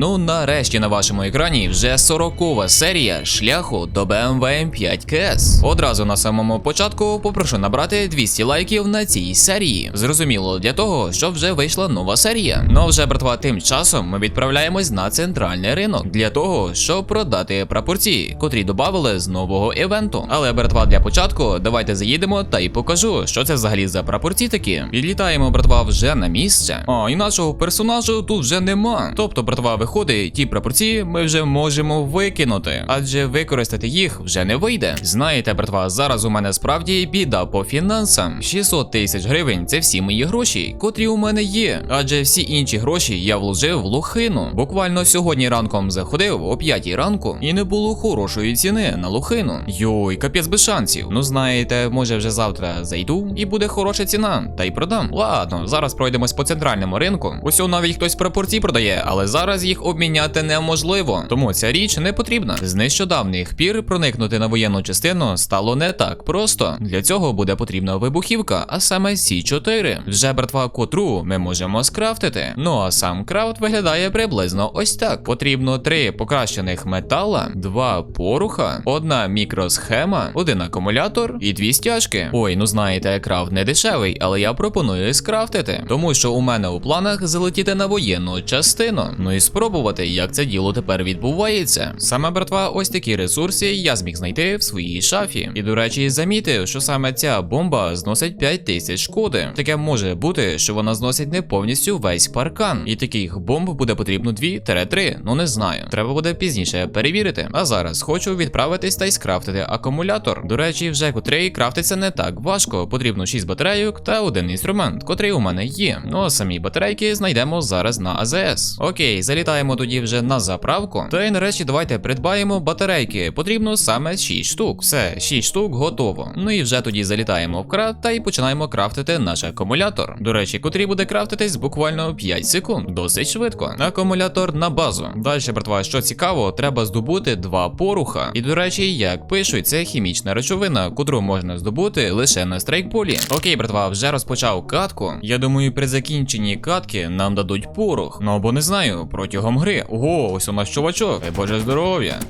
Ну нарешті на вашому екрані вже 40-ва серія шляху до BMW M5 KS. Одразу на самому початку попрошу набрати 200 лайків на цій серії. Зрозуміло, для того, щоб вже вийшла нова серія. Ну вже братва, тим часом ми відправляємось на центральний ринок для того, щоб продати прапорці, котрі додавали з нового івенту. Але братва, для початку давайте заїдемо та й покажу, що це взагалі за прапорці такі. Підлітаємо, братва, вже на місце. А і нашого персонажу тут вже нема. Тобто, братва, виходить, ті прапорці ми вже можемо викинути, адже використати їх вже не вийде. Знаєте, братва, зараз у мене справді біда по фінансам. 600 тисяч гривень це всі мої гроші, котрі у мене є. Адже всі інші гроші я вложив в лохину. Буквально сьогодні ранком заходив о 5 ранку, і не було хорошої ціни на лохину. Йой, капець без шансів. Ну знаєте, може вже завтра зайду і буде хороша ціна, та й продам. Ладно, зараз пройдемось по центральному ринку. Ось навіть хтось прапорці продає, але зараз їх обміняти неможливо. Тому ця річ не потрібна. З нещодавніх пір проникнути на воєнну частину стало не так просто. Для цього буде потрібна вибухівка, а саме Сі4. Вже братва котру ми можемо скрафтити. Ну а сам крафт виглядає приблизно ось так. Потрібно три покращених метала, два поруха, одна мікросхема, один акумулятор і дві стяжки. Ой, ну знаєте, крафт не дешевий, але я пропоную скрафтити, тому що у мене у планах залетіти на воєнну частину. Ну і спробувати, як це діло тепер відбувається. Саме братва, ось такі ресурси я зміг знайти в своїй шафі. І до речі, замітив, що саме ця бомба зносить 5 тисяч шкоди. Таке може бути, що вона зносить не повністю весь паркан. І таких бомб буде потрібно 2-3, ну не знаю. Треба буде пізніше перевірити. А зараз хочу відправитись та й скрафтити акумулятор. До речі, вже котрий крафтиться не так важко. Потрібно 6 батарейок та один інструмент, котрий у мене є. Ну а самі батарейки знайдемо зараз на АЗС. Окей, залітаємо тоді вже на заправку. Та й нарешті давайте придбаємо батарейки. Потрібно саме 6 штук. Все, 6 штук готово. Ну і вже тоді залітаємо в крафт та й починаємо крафтити наш акумулятор. До речі, котрий буде крафтитись буквально 5 секунд. Досить швидко. Акумулятор на базу. Далі, братва, що цікаво, треба здобути два поруха. І до речі, як пишуть, це хімічна речовина, котру можна здобути лише на страйкполі. Окей, братва, вже розпочав катку. Я думаю, при закінченні катки нам дадуть порох. Ну або не знаю, протягом гри. Ого, ось у нас чувачок. Боже здоров'я.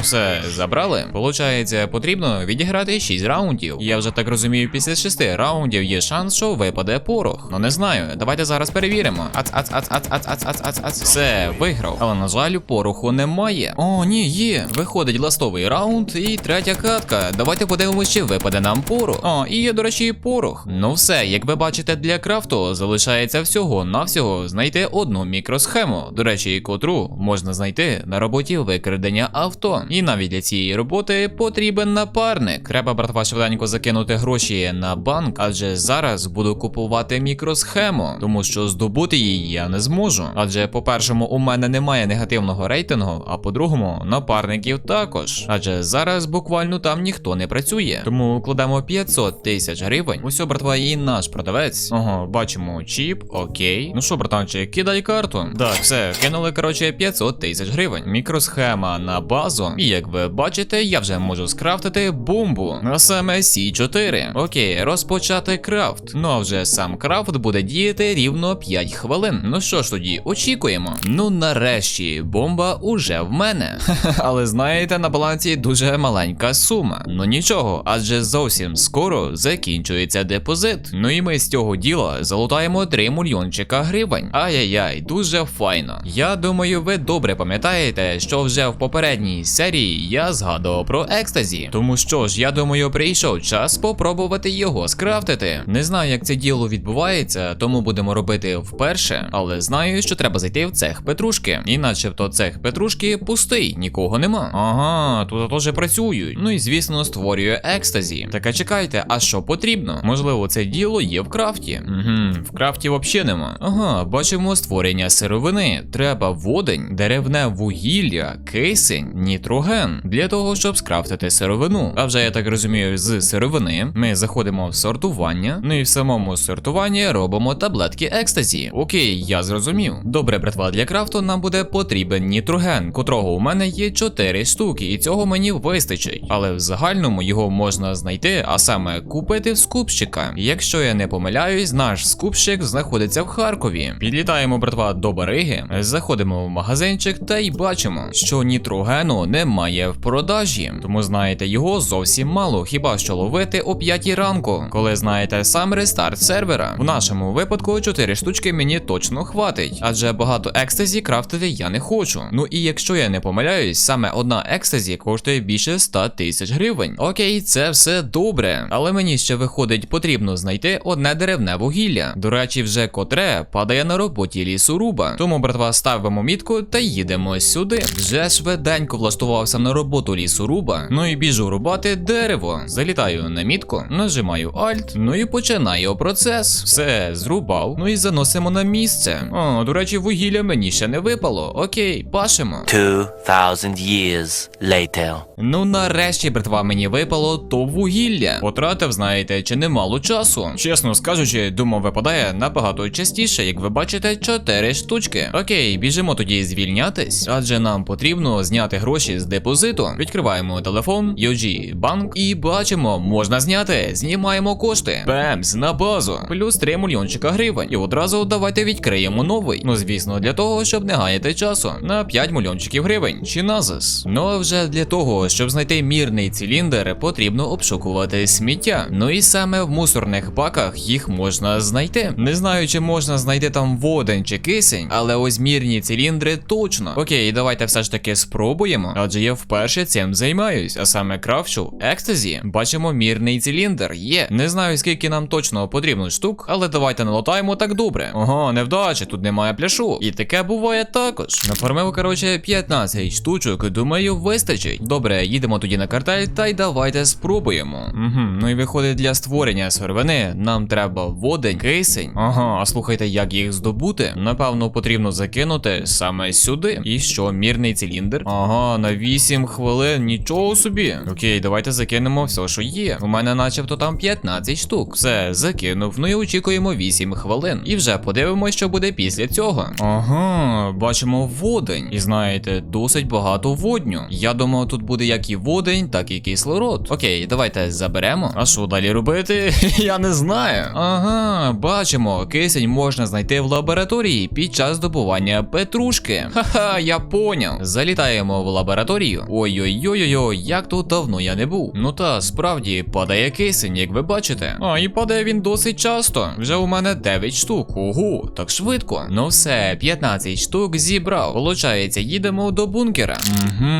Все, забрали. Получається, потрібно відіграти 6 раундів. Я вже так розумію, після 6 раундів є шанс, що випаде порох. Ну не знаю. Давайте зараз перевіримо. Ац, ац, ац, ац, ац, ац, ац, ац, ац. Все, виграв. Але на жаль, пороху немає. О, ні, є. Виходить ластовий раунд і третя катка. Давайте подивимося, чи випаде нам порох. О, і є, до речі, порох. Ну все, як ви бачите, для крафту залишається всього навсього знайти одну мікросхему. До речі, котру можна знайти на роботі викрадення авто. І навіть для цієї роботи потрібен напарник. Треба, братва, швиденько закинути гроші на банк, адже зараз буду купувати мікросхему, тому що здобути її я не зможу. Адже, по-першому, у мене немає негативного рейтингу, а по-другому, напарників також. Адже зараз буквально там ніхто не працює. Тому кладемо 500 тисяч гривень. Усьо, братва, і наш продавець. Ого, бачимо чіп, окей. Ну що, братанчик, кидай карту. Так, все, кинули, коротше, 500 тисяч гривень. Мікросхема на базу. І як ви бачите, я вже можу скрафтити бомбу. А саме Сі4. Окей, розпочати крафт. Ну а вже сам крафт буде діяти рівно 5 хвилин. Ну що ж тоді, очікуємо. Ну нарешті, бомба уже в мене. Але знаєте, на балансі дуже маленька сума. Ну нічого, адже зовсім скоро закінчується депозит. Ну і ми з цього діла залутаємо 3 мільйончика гривень. Ай-яй-яй, дуже файно. Я думаю, ви добре пам'ятаєте, що вже в попередній серії я згадував про екстазі. Тому що ж, я думаю, прийшов час спробувати його скрафтити. Не знаю, як це діло відбувається, тому будемо робити вперше, але знаю, що треба зайти в цех Петрушки. І начебто цех Петрушки пустий, нікого нема. Ага, тут теж працюють. Ну і звісно, створює екстазі. Так а чекайте, а що потрібно? Можливо, це діло є в крафті. Угу, в крафті взагалі нема. Ага, бачимо створення сировини. Треба водень, деревне вугілля, кисень, нітро нітроген для того, щоб скрафтити сировину. А вже я так розумію, з сировини ми заходимо в сортування. Ну і в самому сортуванні робимо таблетки екстазі. Окей, я зрозумів. Добре, братва, для крафту нам буде потрібен нітроген, котрого у мене є 4 штуки, і цього мені вистачить. Але в загальному його можна знайти, а саме купити в скупщика. Якщо я не помиляюсь, наш скупщик знаходиться в Харкові. Підлітаємо, братва, до Бариги, заходимо в магазинчик та й бачимо, що нітрогену немає в продажі. Тому знаєте, його зовсім мало, хіба що ловити о 5 ранку, коли знаєте сам рестарт сервера. В нашому випадку 4 штучки мені точно хватить, адже багато екстазі крафтити я не хочу. Ну і якщо я не помиляюсь, саме одна екстазі коштує більше 100 тисяч гривень. Окей, це все добре, але мені ще виходить потрібно знайти одне деревне вугілля. До речі, вже котре падає на роботі лісоруба. Тому, братва, ставимо мітку та їдемо сюди. Вже швиденько влаштувався на роботу лісоруба. Ну і біжу рубати дерево. Залітаю на мітку, нажимаю Alt, ну і починаю процес. Все зрубав. Ну і заносимо на місце. О, до речі, вугілля мені ще не випало. Окей, пашемо. 2,000 years later. Ну нарешті, братва, мені випало то вугілля. Потратив, знаєте, чи немало часу. Чесно скажучи, думав, випадає набагато частіше, як ви бачите, 4 штучки. Окей, біжимо тоді звільнятись, адже нам потрібно зняти гроші з депозиту. Відкриваємо телефон, UG банк і бачимо, можна зняти. Знімаємо кошти. Бемс на базу. Плюс 3 мільйончика гривень. І одразу давайте відкриємо новий. Ну звісно, для того, щоб не гаяти часу. На 5 мільйончиків гривень чи назис. Ну а вже для того, щоб знайти мірний циліндр, потрібно обшукувати сміття. Ну і саме в мусорних баках їх можна знайти. Не знаю, чи можна знайти там водень чи кисень, але ось мірні циліндри точно. Окей, давайте все ж таки спробуємо. Адже я вперше цим займаюсь, а саме крафчу екстазі. Бачимо мірний циліндр. Є. Не знаю, скільки нам точно потрібно штук, але давайте налатаємо так добре. Ого, невдача, тут немає пляшу. І таке буває також. Нафармив, коротше, 15 штучок, думаю, вистачить. Добре, їдемо тоді на картель та й давайте спробуємо. Угу, ну і виходить для створення сировини нам треба водень, кисень. Ага, а слухайте, як їх здобути? Напевно, потрібно закинути саме сюди. І що, мірний циліндр? Ага, на 8 хвилин, нічого собі. Окей, давайте закинемо все, що є. У мене начебто там 15 штук. Все, закинув. Ну і очікуємо 8 хвилин. І вже подивимось, що буде після цього. Ага, бачимо водень. І знаєте, досить багато водню. Я думав, тут буде як і водень, так і кислород. Окей, давайте заберемо. А що далі робити? Я не знаю. Ага, бачимо, кисень можна знайти в лабораторії під час добування петрушки. Ха-ха, я поняв. Залітаємо в лабораторію. Ой-ой-ой-ой, як тут давно я не був. Ну та справді падає кисень, як ви бачите. А, і падає він досить часто. Вже у мене 9 штук. Ого, так швидко. Ну все, 15 штук зібрав. Получається, їдемо до бункера. Угу,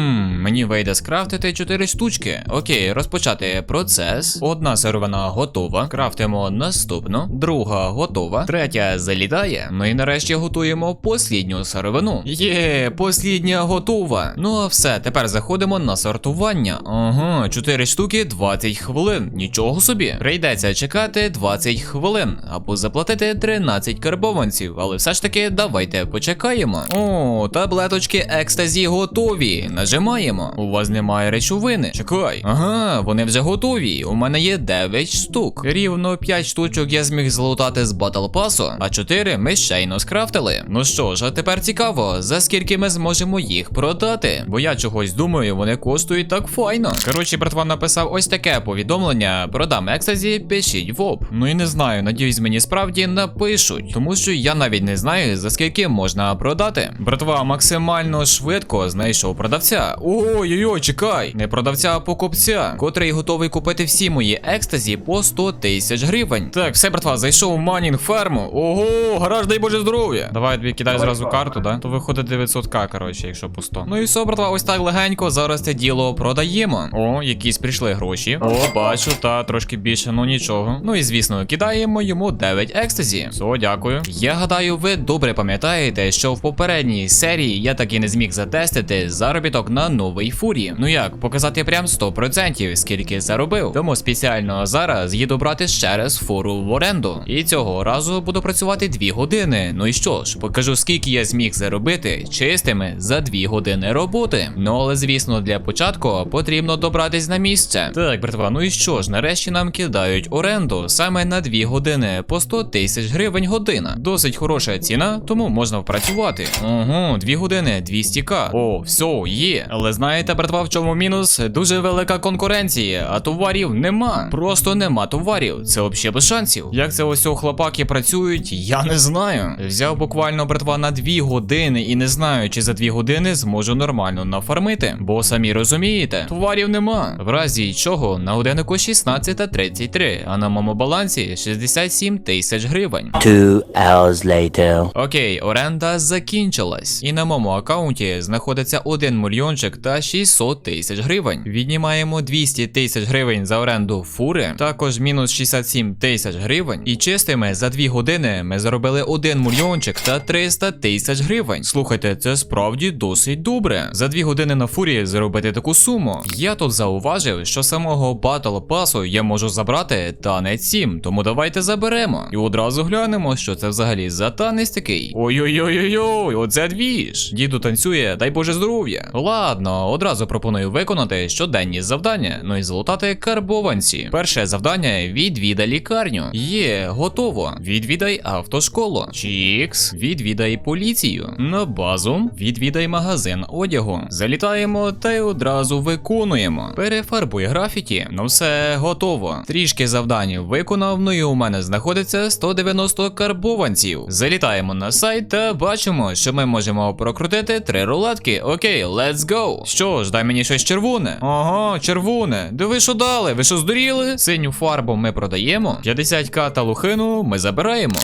мені вийде скрафтити 4 штучки. Окей, розпочати процес. Одна сировина готова. Крафтимо наступну. Друга готова. Третя залітає. Ну і нарешті готуємо послідню сировину. Є, послідня готова. Ну а все, тепер заходимо на сортування. Ага, 4 штуки, 20 хвилин. Нічого собі. Прийдеться чекати 20 хвилин або заплатити 13 карбованців. Але все ж таки давайте почекаємо. О, таблеточки екстазі готові. Нажимаємо. У вас немає речовини. Чекай. Ага, вони вже готові. У мене є 9 штук. Рівно 5 штучок я зміг злутати з батл пасу, а 4 ми щойно скрафтили. Ну що ж, а тепер цікаво, за скільки ми зможемо їх продати. Бо я чогось думаю, вони коштують так файно. Коротше, братва написав ось таке повідомлення: продам екстазі, пишіть в оп. Ну і не знаю, надіюсь, мені справді напишуть, тому що я навіть не знаю, за скільки можна продати. Братва максимально швидко знайшов продавця. Ой-ой-ой, чекай, не продавця, а покупця, котрий готовий купити всі мої екстазі по 100 тисяч гривень. Так, все, братва, зайшов в манінг ферму. Ого, гараж, дай Боже здоров'я. Давай тобі кидай зразу карту, да? То виходить 900к, коротше, якщо по 100. Ну і все, братва, ось так легенько. Зараз це діло продаємо. О, якісь прийшли гроші. О, бачу, та трошки більше, ну нічого. Ну і звісно, кидаємо йому 9 екстазі. Все, дякую. Я гадаю, ви добре пам'ятаєте, що в попередній серії я так і не зміг затестити заробіток на новій фурі. Ну як, показати прям 100%, скільки заробив. Тому спеціально зараз їду брати ще раз фуру в оренду. І цього разу буду працювати 2 години. Ну і що ж, покажу, скільки я зміг заробити чистими за 2 години роботи. Ну але звісно, для початку потрібно добратись на місце. Так, братва, ну і що ж, нарешті нам кидають оренду саме на 2 години по 100 тисяч гривень година. Досить хороша ціна, тому можна впрацювати. Ого, 2 години, 200к. О, все, є. Але знаєте, братва, в чому мінус? Дуже велика конкуренція, а товарів нема. Просто нема товарів. Це взагалі без шансів. Як це ось у хлопаки працюють, я не знаю. Взяв буквально братва на 2 години і не знаю, чи за 2 години зможу нормально нафармити. Бо самі розумієте, товарів нема. В разі чого на годиннику 16.33, а на моєму балансі 67 тисяч гривень. Two hours later. Окей, оренда закінчилась. І на моєму аккаунті знаходиться 1 мільйончик та 600 тисяч гривень. Віднімаємо 200 тисяч гривень за оренду фури, також мінус 67 тисяч гривень. І чистими за 2 години ми заробили 1 мільйончик та 300 тисяч гривень. Слухайте, це справді досить добре. За 2 години на фурі заробити таку суму. Я тут зауважив, що самого батл пасу я можу забрати танець 7, тому давайте заберемо. І одразу глянемо, що це взагалі за танець такий. Ой-ой-ой-ой, оце двіж. Діду танцює, дай Боже здоров'я. Ладно, одразу пропоную виконати щоденні завдання, ну і золотати карбованці. Перше завдання відвідай лікарню. Є, готово. Відвідай автошколу. Чікс, відвідай поліцію. На базу відвідай магазин одягу. Залітаємо та й одразу виконуємо. Перефарбуй графіті. Ну все готово. Трішки завдань виконав. Ну і у мене знаходиться 190 карбованців. Залітаємо на сайт та бачимо, що ми можемо прокрутити три рулетки. Окей, let's go. Що ж, дай мені щось червоне. Ага, червоне. Да ви що дали? Ви що здуріли? Синю фарбу ми продаємо. 50к та лухину ми забираємо.